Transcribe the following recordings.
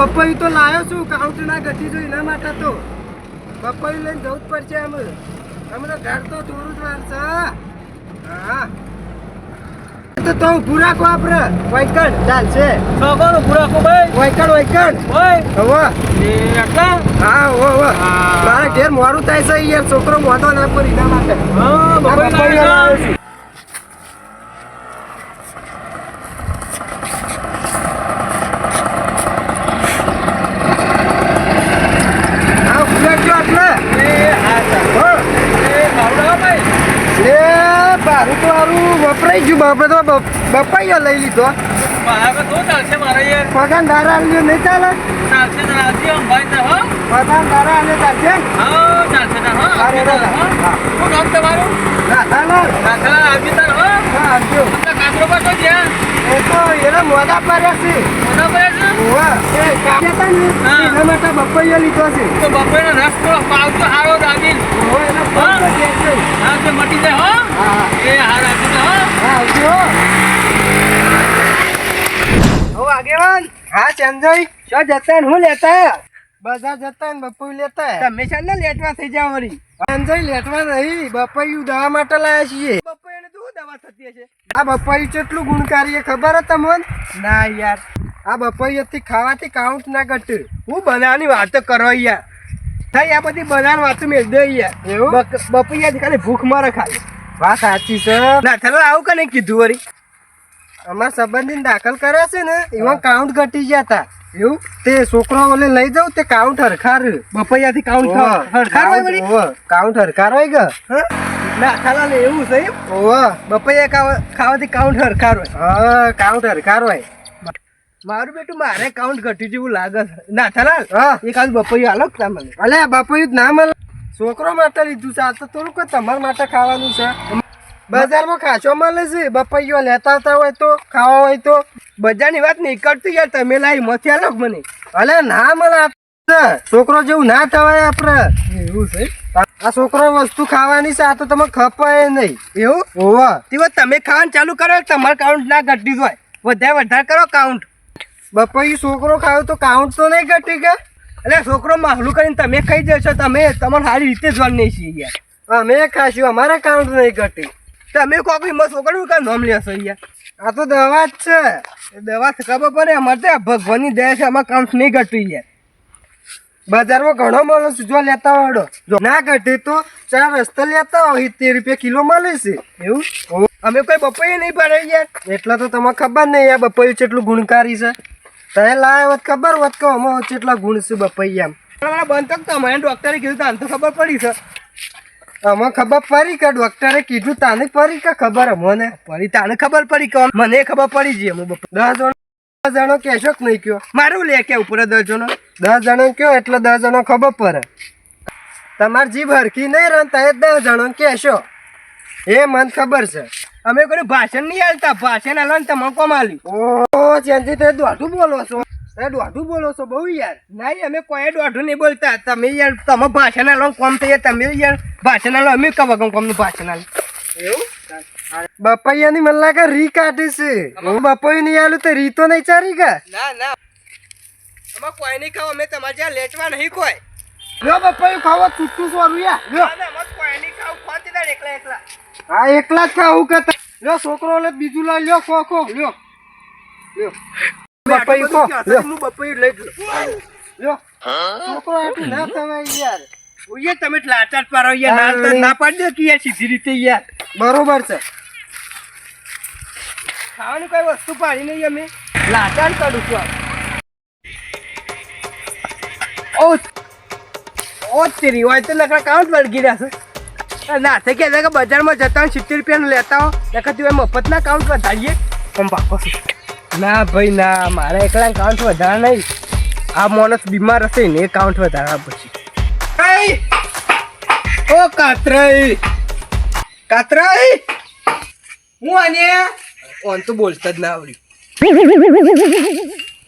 બપોઈ તો લાયો છું કાઉન્ટ ના ઘટી જોઈ એના માટે તો. પપૈયું લઈને જવું જ પડશે અમે હમણાં ઘર તો થોડું જ વાર છે. હા. તો તો ઊભું રાખો આપણે. વૈકણ ચાલશે ભાઈ. વૈકણ વૈકણ. ઓય. હવે. એ આટલા? હા હો હો. મારા ઘેર મોડું થાય છે યાર. છોકરો મોઢો ના પડી એના માટે. હા બપોઈ લાવ્યો છું. હા ઊભી રાખજો એટલે એ હા સર હો એ ભાવડા ભાઈ લે બારું તો વપરાઈ ગયું બાપે તો બપ- બપાઈઓ લઈ લીધો. પગાન તો દારા આલ્યો નહીં ચાલે? પગાન દારા આલ્યો ચાલશે? અરે હા. નામ તમારું? ના ચાલે દાખલા આવી તાર હો. આવજો તમને કાતરો પાટો જ્યાં એ તો એના મોઢા પાડ્યા છે. મોટા પડે છે? એ ને એના માટે બપાઈઓ લીધો છે. તો બપોરનો રસ થોડો પાવતો હારો દાદી. ઓવા એના પગ તો છે જ. નહીં. હા તે મટી જાય હો. એ હાર આપી દે હા. આવજો. હો આગેવાન. હા ચંદઈ શું જતા હું લેતા? બજાર જતા ને લેતા? તમે છે ને લેટવા થઈ જાવ વળી. સંજય લેટવા નહીં બપૈયું દવા માટે લાયા છીએ. બપોરને તો શું દવા થતી હશે? આ બપૈયું કેટલું ગુણકારી ખબર તમને? ના યાર. આ બપૈયાથી ખાવાથી કાઉન્ટ ના ઘટે. હું બનાવવાની વાતો કરો યાર. થઈ આ બધી બનાવવાની વાતો મેળ દે યાર. એવું? બપૈયાથી ખાલી ભૂખ મારે ખાલી. વાત સાચી છે. ના ચાલો આવું કને કીધું વળી? અમારા સંબંધીને દાખલ કર્યા છે ને એમાં કાઉન્ટ ઘટી ગયા હતા એવું? તે છોકરો ઓલે લઈ જાઉં તે કાઉન્ટ હરખાર. બપૈયાથી કાઉન્ટ હરખાર હોય વળી? કાઉન્ટ હરખાર હોય કે? હા? ના ખાલા એવું છે? ઓવા. બપૈયા ખાવા- ખાવાથી કાઉન્ટ હરખાર હોય. હા કાઉન્ટ હરખાર હોય. મારું બેટું મારે કાઉન્ટ ઘટ્યું જેવું લાગે છે. ના થલા હા. એક આજ બપૈયું હાલો મને અલે બપૈયું ના મળે. છોકરો માટે લીધું છે આ તો થોડું કોઈ તમારા માટે ખાવાનું છે. બજારમાં ખાચો મળે છે બપૈયો લેતા આવતા હોય તો ખાવા હોય તો. બજારની વાત નહીં કરતું યાર તમે લાવી મથી આલો મને? અલે ના મળે આપણે છોકરો જેવું ના થવાય આપણે. એવું છે? આ છોકરો વસ્તુ ખાવાની છે આ તો તમે ખપાય નહીં. એવું? હોવા. તેવા તમે ખાવાનું ચાલુ કરો તમારે કાઉન્ટ ના ઘટી હોય વધારે વધારે કરો કાઉન્ટ બપૈયું છોકરો ખાયો તો કાઉન્ટ તો નહીં ઘટી કે એટલે છોકરો માહલું કરીને તમે ખાઈ જશો, તમે તમારે સારી રીતે જ નહીં છીએ યાર. અમે ખાશું, અમારા કાઉન્ટ નહીં ઘટી. તમે કોક એમાં છોકરો કા નામ લેશો યાર? આ તો દવા જ છે. દવા ખબર પડે, અમારે તો ભગવાનની દયા છે અમારે કાઉન્ટ નહીં ઘટ્યું યાર. બજારમાં ઘણો મળે છે જો લેતા વાળો ના ઘટે તો ચાર રસ્તા લેતા હોય સિત્તેર રૂપિયા કિલો મળે છે એવું? અમે કોઈ બપોરે નહીં પડે યાર. એટલા તો તમને ખબર નહીં યાર બપૈયું કેટલું ગુણકારી છે. તમે લાય વત ખબર વત કે અમે કેટલા ગુણ છે એમ મારા બંધ તક તો મને ડોક્ટરે કીધું તાન તો ખબર પડી છે. અમે ખબર પડી કે ડોક્ટરે કીધું તાને પડી કે ખબર? અમને પડી, તાને ખબર પડી કે મને ખબર પડી જઈએ અમે દસ જણ દસ જણો કહેશો કે નહીં કયો? મારું લે કે ઉપર દસ જણો. દસ જણો કયો એટલે દસ જણો ખબર પડે. તમારી જીભ હરખી નહીં રહે તો દસ જણો કહેશો. એ મને ખબર છે. અમે કોઈ ભાષણ નહીં આલતા. ભાષણ ને તમને કોમ આલ્યું ઓ ચેન્જી તે દોઢું બોલો છો. એ દોઢું બોલો છો બહુ યાર. નહીં અમે કોઈ દોઢું નહીં બોલતા. તમે યાર તમે ભાષણ આલો કોમ થઈ તમે યાર ભાષણ હાલો અમે કવા કોમ કોમનું ભાષણ હાલ એવું? બપૈયાની મને લાગે રી કાઢી છે. હું બપૈયું નહીં આલું તો રી તો નહીં ચારી કા ના ના. અમે કોઈ નહીં ખાવ અમે તમારે જ્યાં લેટવા નહીં કોઈ. લ્યો બપોઈ ખાવા છૂટું સોરું યાર. લ્યો. ના ના અમે કોઈ નહીં ખાવ. ખોતી એકલા એકલા? હા એકલા જ ખાવું કે ત- લ્યો છોકરો લે બીજું લઈ લ્યો ખો ખો લ્યો. લ્યો બપાઈ કો લ્યો. બપાઈ લઈ લ્યો. છોકરો આટલું ના તમે યાર. ઓય તમે લાચાર પારો યાર. ના તો ના પાડી દે કે યાર સીધી રીતે યાર. બરોબર છે. ખાવાની કોઈ વસ્તુ પાડી નહીં અમે. લાચાર કાઢું છું. ઓ ઓ તેરી હોય તો નકરા કાઉન્ટ વળગી રહ્યા છે. ના થઈ ગયા. કે બજારમાં જતા સિત્તેર રૂપિયાનું લેતા હો. એ તું મફતના કાઉન્ટ વધારીએ. પણ બાપો. ના ભાઈ, ના, મારા એકલા કાઉન્ટ વધારા નહીં. આ માણસ બીમાર હશે ને, એ કાઉન્ટ વધારા પછી. ઓ કાતરાઈ કાતરાઈ હું આને ઓન તો બોલતા જ ના આવડ્યું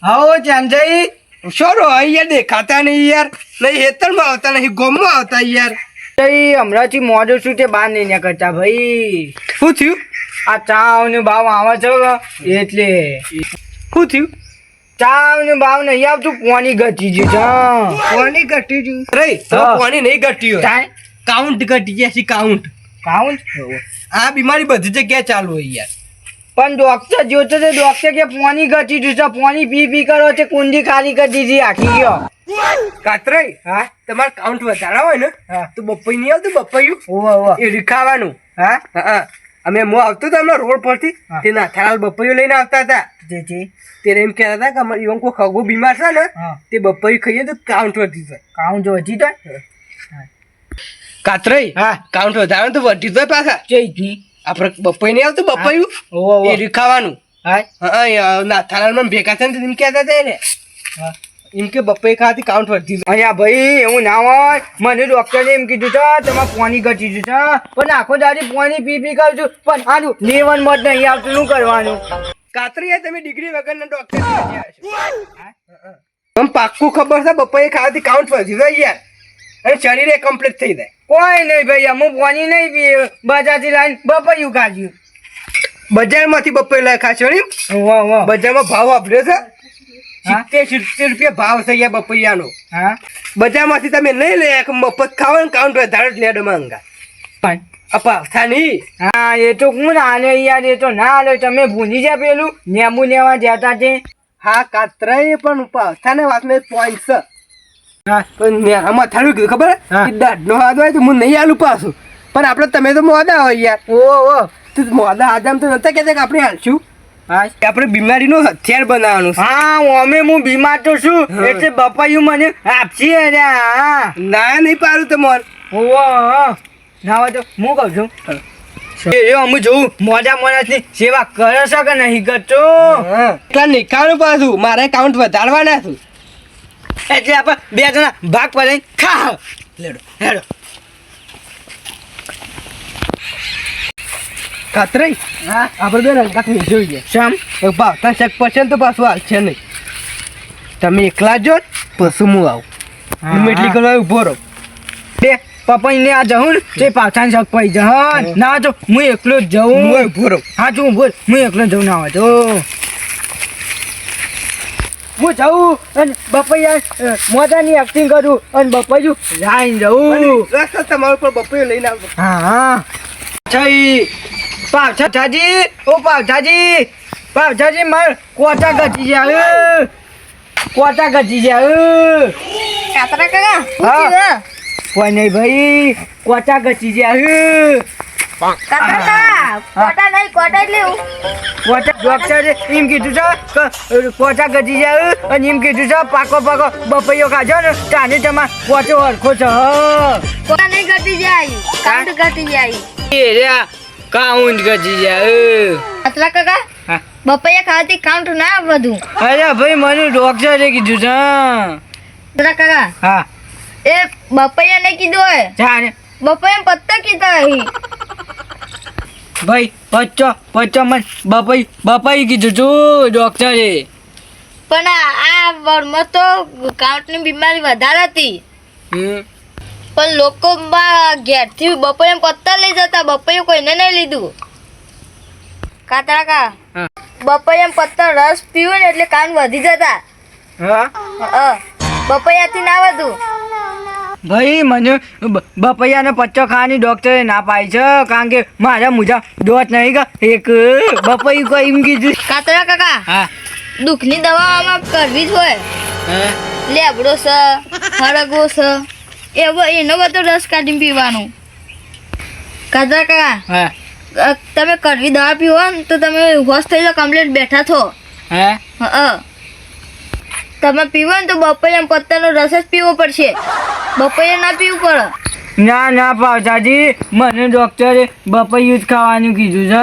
આવો ચાંદઈ શોરો યાર દેખાતા નહીં યાર. નહીં હેતરમાં આવતા નહીં, ગોમમાં આવતા યાર. હમણાંથી મોડું છું તે બહાર નહીં કરતા ભાઈ. શું થયું? આ ચા ને ભાવ આવે છે એટલે. શું થયું? ચાવ ને બાવ નહીં આવતું પોની ઘટી ગયું કોની ઘટી ગયું. રહી તો નહીં ઘટી હોય. ચાય કાઉન્ટ ઘટી ગયા છે કાઉન્ટ કાઉન્ટ આ બીમારી બધી જગ્યાએ ચાલુ હોય યાર. પણ ડોક્ટર જોતો તો ડોક્ટર કે પોની ઘટી દીધું છે પોની પી પી કરો છે કુંડી ખાલી કરી દીધી આખી ગયો. કાતરાઈ હા. તમારે કાઉન્ટ વધારા હોય ને હા. તો બપોઈ નહીં આવતું બપોયું ઓવા ઓવા એ રીખાવાનું. હા? હા અમે મો આવતો હતો હમણાં રોડ પરથી તે તે નાથાલાલ બપોયું લઈને આવતા હતા. જેથી? ત્યારે એમ કહેતા હતા કે અમારે એવું કોઈ ખગો બીમાર છે ને તે બપોયું ખાઈએ તો કાઉન્ટ વધી જાય. કાઉન્ટ વધી જાય? કાતરાઈ હા. કાઉન્ટ વધારે તો વધી જાય પાછા. ચેથી આપણે બપોઈ નહીં આવતું? બપોયું એ રીખાવાનું નાથાલાલમાં ભેગા થઈને એમ કહેતા હતા ને એમ કે બપોઈ ખાવાથી કાઉન્ટ વધી અહીંયા ભાઈ એવું ના હોય. મને ડોક્ટરે એમ કીધું છે તમારે પાણી ઘટી ગયું છે પણ આખો દાદી પાણી પી પી કરું છું. પણ આનું લેવન મત નહીં આવતું શું કરવાનું? કાતરી તમે ડિગ્રી વગરના ડોક્ટર તમ પાક્કું ખબર છે બપોરે ખાવાથી કાઉન્ટ વધી જાય યાર. અને શરીરે કમ્પ્લીટ થઈ જાય. કોઈ નહીં ભાઈ અમુક પાણી નહીં પીએ બજારથી લાવીને બપૈયું કાઢ્યું બજારમાંથી બપૈયું લાવી ખાશો ને બજારમાં ભાવ વાપર્યો છે હા? સિત્તેર સિત્તેર રૂપિયા ભાવ થઈ ગયા બપૈયાનો હા? બજારમાંથી તમે નહીં લે મફત ખાવ ને કાઉન્ટ ધારો જ લેડો માંગા. પણ અપા થાની? હા એ તો કોણ આને યાર એ તો ના આલે તમે ભૂલી જાય પેલું. નેમું લેવા જતા તે. હા કાતરાએ પણ પાવથાને વાતને પોઈન્ટ છે. હા પણ આમાં થાળું કીધું ખબર? દાઢનો હાથ હોય તો હું નહીં આલું પાછું. પણ આપણે તમે તો મોદા હોય યાર. ઓ ઓ. તો મોદા આદમ તો નતા કહેતા કે આપણે હાલશું? હા. આપણે બીમારીનું હથિયાર બનાવવાનું હા અમે હું બીમાર તો છું. એટલે બપાયું મને આપશી ના નહીં પાડું તમારે. ઓ ના હોય તો હું કહું છું. એ એ અમે જોઉં મોજા મોજાથી સેવા કરે છે કે નહીં કરતો? એટલા નિકાળું પાછું. મારે કાઉન્ટ વધારવાના છું. એટલે આપણે બે જણા ભાગ પડે ખા લેડો હેડો. કાતરાઈ? હા? આપણે બે થઈ જોઈએ ભાવ ભાવતા શક પછી તો પાછું હાલશે નહીં. તમે એકલા જ જો પછી હું આવું. હું. એટલી કરવા ઊભો રહો. બે પપ્પા ને આ જવું ને તે પાછા શક પડી જહ ના જો હું એકલો જ હું જઉં ઊભો રહું. હા તું બોલ હું એકલો જઉં ના જો હું જઉં અને બપૈયા મોજાની એક્ટિંગ કરું અને બપૈયું લાઈન જઉં. રસ્તા તમારા બપૈયું બપોરે લઈને આવું. હા હા. છઈ પાવછાજી ઓ પાવછાજી પાવછાજી માર કોટા ગજી જાય કોટા ગજી જાય કાતરા કાકા હા. કોઈ નહીં ભાઈ કોટા ગજી જાય કાકા કોટા નહીં કોટા એટલે કોટા ડોક્ટરે એમ કીધું છે કોટા ગજી જાય અને એમ કીધું છે પાકો પાકો બપૈયો ખાજો ને તાને તમાર કોચો હરખો છે કોટા નહીં ઘટી જાય. કાઉન્ટ ઘટી જાય. એ રે કાઉન્ટ ગજી જાય કાકા બપૈયા ખાવાથી કાઉન્ટ ના વધુ અરે ભાઈ મને ડોક્ટરે કીધું છે કાકા હા. એ બપૈયા નહીં કીધું હોય. બપૈયા પત્તા કીધા અહીં ભાઈ પચ્ચો પચ્ચો મને બપાઈ બપાઈ કીધું છું ડોક્ટરે. પણ આ વરમાં તો કાઉન્ટની બીમારી વધારે હતી. પણ લોકો ઘેરથી બપોરે પત્તા લઈ જતા બપૈયું કોઈને નહીં લીધું. કાતરાકા બપોરે પત્તા રસ પીવું ને એટલે કાન વધી જતા. બપૈયાથી ના વધુ. ભાઈ મને બપૈયાને પચ્ચો ખાવાની ડોક્ટરે ના પાઈ છે કારણ કે મારા મુજા દોત નહીં કા એક બપૈયું કોઈ એમ કીધું. કાતરા કાકા હા. દુઃખની દવા આમાં કરવી જ હોય. લેબડો છે હળગવો છે એવો એનો બધો રસ કાઢીને પીવાનું. કાતરા કાકા હા? તમે કરવી દવા પીવો ને તો તમે હોશ થઈ જાઓ કમ્પ્લીટ બેઠા છો. હા? હા તમે પીવો ને તો બપૈયા પત્તાનો રસ જ પીવો પડશે. બપૈયા ના પીવું પડે. ના ના પાવસાજી. મને ડોક્ટરે બપૈયું જ ખાવાનું કીધું છે.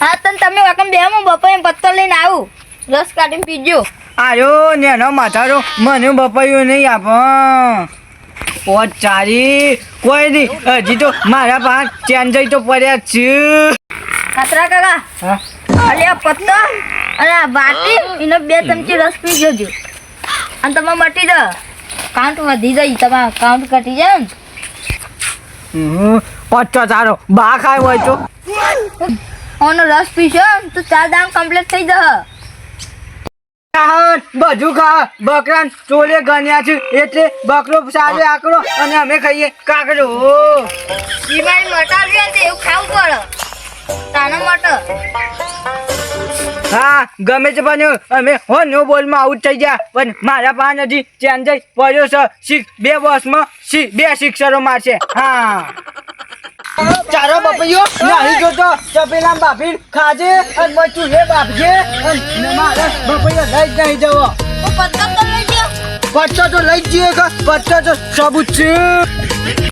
હા તને તમે વાકમ બેમાં બપૈયા પત્તો લઈને આવું. રસ કાઢીને પીજો. આયો નેનો માથારો. મને બપૈયું નહીં આપો. ઓ ચારી કોઈ નહીં હજી તો મારા પાંચ ચેન જઈ તો પડ્યા જ છે. કાતરા કાકા. હા? અલે આ પત્તો અને આ વાટી એનો બે ચમચી રસ પી જજો અને તમે મટી દો કાઉન્ટ વધી જાય. તમારા કાઉન્ટ ઘટી જાય ને. હમ, ચારો. બા ખાય હોય તો. ઓનો રસ પીશો તો ચાર દામ કમ્પ્લીટ થઈ જશે. બધું ખા બકરા ચોલે ગણ્યા છે. એટલે બકરો સારે આકરો અને અમે ખાઈએ કાકડો ઈ મારી મટર છે તે એવું ખાવું પડે. તાનો મટર હા ગમે તે પણ અમે હો નો બોલમાં આઉટ થઈ ગયા. પણ મારા પાસે હજી ચેન્જય પડ્યો છે શીખ બે વર્ષમાં બે શિક્ષરો મારશે. હા. ચારો બપૈયો નહીં જોતો ચપેલા બાફી ખાજે અને મચું હે બાપજે અને મારે બપૈયો લઈ જ નહીં જવો. પત્તા તો લઈ ગયો તો જઈએ કે તો સબૂત છે.